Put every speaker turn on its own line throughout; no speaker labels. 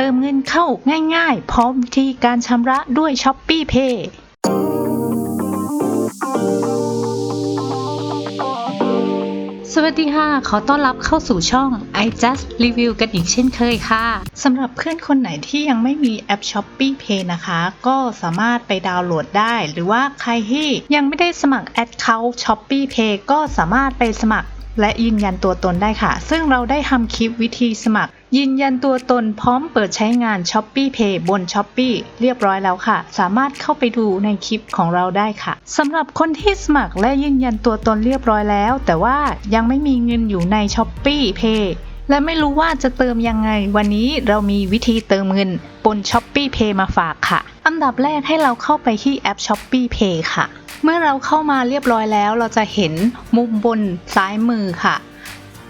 เติมเงินเข้าง่ายๆ พร้อมวิธีการชำระด้วย s h o p e e Pay สวัสดีค่ะ ขอต้อนรับเข้าสู่ช่อง i just review กันอีกเช่นเคยค่ะ สำหรับเพื่อนคนไหนที่ยังไม่มีแอป s h o p e e Pay นะคะ ก็สามารถไปดาวน์โหลดได้ หรือว่าใครที่ยังไม่ได้สมัคร Account s h o p e e Pay ก็สามารถไปสมัคร และยืนยันตัวตนได้ค่ะ ซึ่งเราได้ทำคลิปวิธีสมัคร ยืนยันตัวตนพร้อมเปิดใช้งาน s h o p e e Pay บน s h o p e e เรียบร้อยแล้วค่ะ สามารถเข้าไปดูในคลิปของเราได้ค่ะสำหรับคนที่สมัครและยืนยันตัวตนเรียบร้อยแล้ว แต่ว่ายังไม่มีเงินอยู่ใน s h o p e e Pay และไม่รู้ว่าจะเติมยังไง วันนี้เรามีวิธีเติมเงินบน s h o p e e Pay มาฝากค่ะ อันดับแรกให้เราเข้าไปที่แอป s h o p e e Pay ค่ะ เมื่อเราเข้ามาเรียบร้อยแล้วเราจะเห็นมุมบนซ้ายมือค่ะ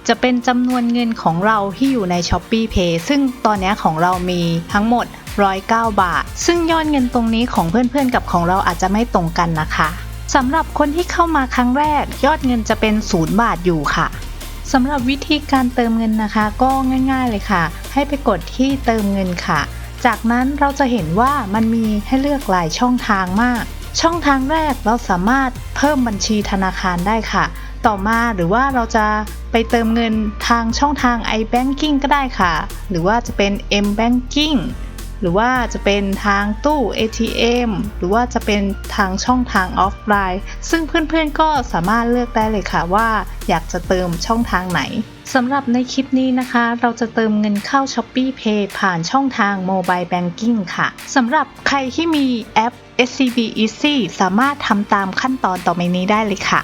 จะเป็นจำนวนเงินของเราที่อยู่ใน s h o p e e Pay ซึ่งตอนนี้ของเรามีทั้งหมด 109 บาท ซึ่งยอดเงินตรงนี้ของเพื่อนๆกับของเราอาจจะไม่ตรงกันนะคะสำหรับคนที่เข้ามาครั้งแรก ยอดเงินจะเป็น 0 บาทอยู่ค่ะสำหรับวิธีการเติมเงินนะคะ ก็ง่าย ๆเลยค่ะ ให้ไปกดที่เติมเงินค่ะ จากนั้นเราจะเห็นว่ามันมีให้เลือกหลายช่องทางมาก ช่องทางแรกเราสามารถเพิ่มบัญชีธนาคารได้ค่ะ ต่อมาหรือว่าเราจะไปเติมเงินทางช่องทาง iBanking ก็ได้ค่ะ หรือว่าจะเป็น M-Banking หรือว่าจะเป็นทางตู้ ATM หรือว่าจะเป็นทางช่องทางออฟไลน์ ซึ่งเพื่อนๆก็สามารถเลือกได้เลยค่ะว่าอยากจะเติมช่องทางไหนสำหรับในคลิปนี้นะคะ เราจะเติมเงินเข้า Shopee Pay ผ่านช่องทาง Mobile Banking ค่ะ สำหรับใครที่มีแอป SCB Easy สามารถทำตามขั้นตอนต่อไปนี้ได้เลยค่ะ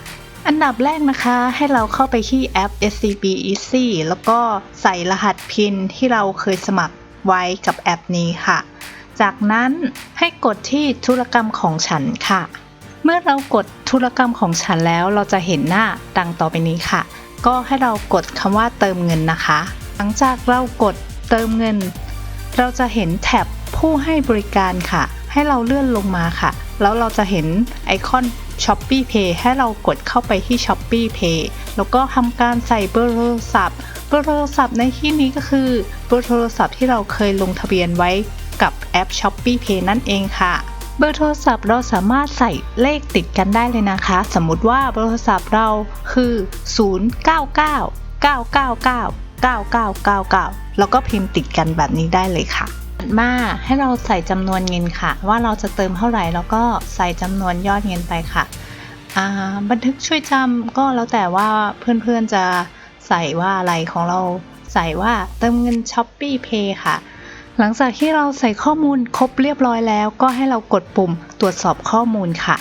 อันดับแรกนะคะให้เราเข้าไปที่แอป SCB Easy แล้วก็ใส่รหัสพินที่เราเคยสมัคร ไว้กับแอปนี้ค่ะ จากนั้นให้กดที่ธุรกรรมของฉันค่ะ เมื่อเรากดธุรกรรมของฉันแล้วเราจะเห็นหน้าดังต่อไปนี้ค่ะ ก็ให้เรากดคำว่าเติมเงินนะคะ หลังจากเรากดเติมเงิน เราจะเห็นแท็บผู้ให้บริการค่ะ ให้เราเลื่อนลงมาค่ะ แล้วเราจะเห็นไอคอน Shopee Pay ให้เรากดเข้าไปที่ Shopee Pay แล้วก็ทำการใส่เบอร์โทรศัพท์ เบอร์โทรศัพท์ในที่นี้ก็คือเบอร์โทรศัพท์ที่เราเคยลงทะเบียนไว้กับแอป Shopee Pay นั่นเองค่ะ เบอร์โทรศัพท์เราสามารถใส่เลขติดกันได้เลยนะคะ สมมุติว่าเบอร์โทรศัพท์เราคือ 099 999 9999 แล้วก็พิมพ์ติดกันแบบนี้ได้เลยค่ะ มาให้เราใส่จำนวนเงินค่ะ ว่าเราจะเติมเท่าไหร่แล้วก็ใส่จำนวนยอดเงินไปค่ะบันทึกช่วยจำก็แล้วแต่ว่าเพื่อนๆจะใส่ว่าอะไรของเราใส่ว่าเติมเงิน s h o p e e Pay ค่ะ หลังจากที่เราใส่ข้อมูลครบเรียบร้อยแล้ว ก็ให้เรากดปุ่มตรวจสอบข้อมูลค่ะ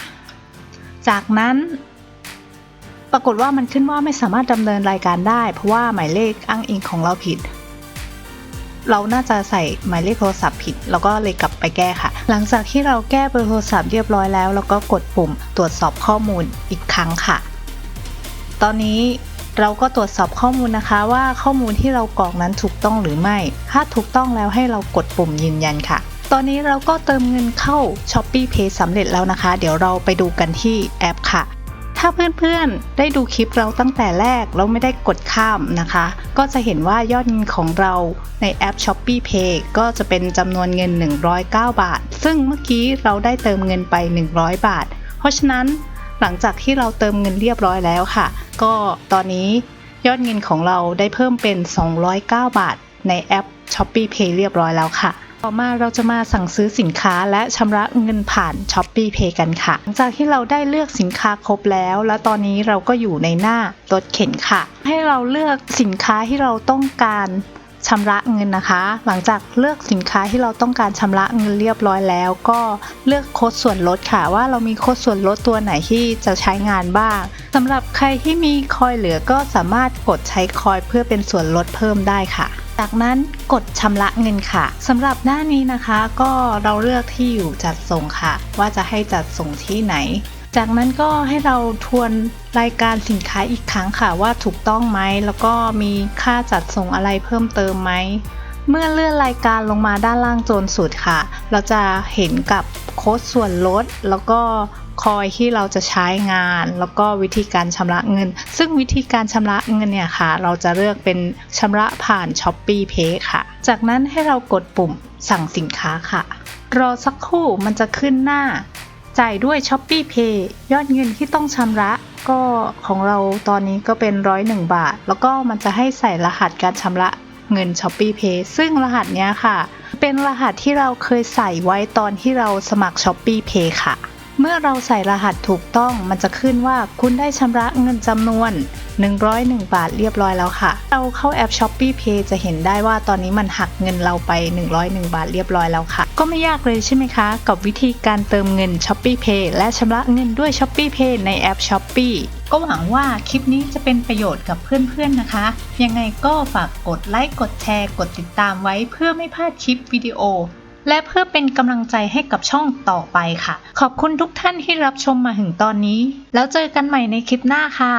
จากนั้น ปรากฏว่ามันขึ้นว่าไม่สามารถดำเนินรายการได้ เพราะว่าหมายเลขอ้างอิงของเราผิด เราน่าจะใส่หมายเลขโทรศัพท์ผิด แล้วก็เลยกลับไปแก้ค่ะ หลังจากที่เราแก้เบอร์โทรศัพท์เรียบร้อยแล้ว แล้วก็กดปุ่มตรวจสอบข้อมูลอีกครั้งค่ะ ตอนนี้เราก็ตรวจสอบข้อมูลนะคะว่าข้อมูลที่เรากรอกนั้นถูกต้องหรือไม่ ถ้าถูกต้องแล้วให้เรากดปุ่มยืนยันค่ะ ตอนนี้เราก็เติมเงินเข้า Shopee Pay สำเร็จแล้วนะคะ เดี๋ยวเราไปดูกันที่แอปค่ะ ถ้าเพื่อนๆ ได้ดูคลิปเราตั้งแต่แรกแล้วไม่ได้กดข้ามนะคะ ก็จะเห็นว่ายอดเงินของเราในแอป Shopee Pay ก็จะเป็นจำนวนเงิน 109 บาท ซึ่งเมื่อกี้เราได้เติมเงินไป 100 บาท เพราะฉะนั้นหลังจากที่เราเติมเงินเรียบร้อยแล้วค่ะ ก็ตอนนี้ยอดเงินของเราได้เพิ่มเป็น 209 บาทในแอป Shopee Pay เรียบร้อยแล้วค่ะ ต่อมาเราจะมาสั่งซื้อสินค้าและชำระเงินผ่าน Shopee Pay กันค่ะ หลังจากที่เราได้เลือกสินค้าครบแล้ว แล้วตอนนี้เราก็อยู่ในหน้ารถเข็นค่ะ ให้เราเลือกสินค้าที่เราต้องการชำระเงินนะคะ หลังจากเลือกสินค้าที่เราต้องการชำระเงินเรียบร้อยแล้ว ก็เลือกโค้ดส่วนลดค่ะ ว่าเรามีโค้ดส่วนลดตัวไหนที่จะใช้งานบ้างสำหรับใครที่มีคอยเหลือก็สามารถกดใช้คอยเพื่อเป็นส่วนลดเพิ่มได้ค่ะ จากนั้นกดชำระเงินค่ะสำหรับหน้านี้นะคะก็เราเลือกที่อยู่จัดส่งค่ะ ว่าจะให้จัดส่งที่ไหน จากนั้นก็ให้เราทวนรายการสินค้าอีกครั้งค่ะ ว่าถูกต้องไหมแล้วก็มีค่าจัดส่งอะไรเพิ่มเติมไหมเมื่อเลื่อนรายการลงมาด้านล่างจนสุดค่ะ เราจะเห็นกับ ค้ดส่วนลด แล้วก็คอยที่เราจะใช้งาน แล้วก็วิธีการชำระเงิน ซึ่งวิธีการชำระเงินเนี่ยค่ะ เราจะเลือกเป็นชำระผ่าน s h อ p e e Pay ค่ะ จากนั้นให้เรากดปุ่มสั่งสินค้าค่ะ รอสักครู่มันจะขึ้นหน้า จ่ายด้วย s h อ p e e Pay ยอดเงินที่ต้องชำระก็ของเราตอนนี้ก็เป็นร้อยหนึ่งบาท แล้วก็มันจะให้ใส่รหัสการชำระเงิน s h อ p e e Pay ซึ่งรหัสเนี้ยค่ะ เป็นรหัสที่เราเคยใส่ไว้ตอนที่เราสมัคร s h อ p e e Pay ค่ะ เมื่อเราใส่รหัสถูกต้องมันจะขึ้นว่าคุณได้ชำระเงินจำนวน 101 บาทเรียบร้อยแล้วค่ะ เราเข้าแอป s h อ p e e Pay จะเห็นได้ว่าตอนนี้มันหักเงินเราไป 101 บาทเรียบร้อยแล้วค่ะ ก็ไม่ยากเลยใช่ไหมคะ กับวิธีการเติมเงิน s h อ p e e Pay และชำระเงินด้วย s h อ p e e Pay ในแอป s h อ p e e ก็หวังว่าคลิปนี้จะเป็นประโยชน์กับเพื่อนๆนะคะ ยังไงก็ฝากกดไลค์ กดแชร์ กดติดตามไว้เพื่อไม่พลาดคลิปวิดีโอ และเพื่อเป็นกำลังใจให้กับช่องต่อไปค่ะ ขอบคุณทุกท่านที่รับชมมาถึงตอนนี้ แล้วเจอกันใหม่ในคลิปหน้าค่ะ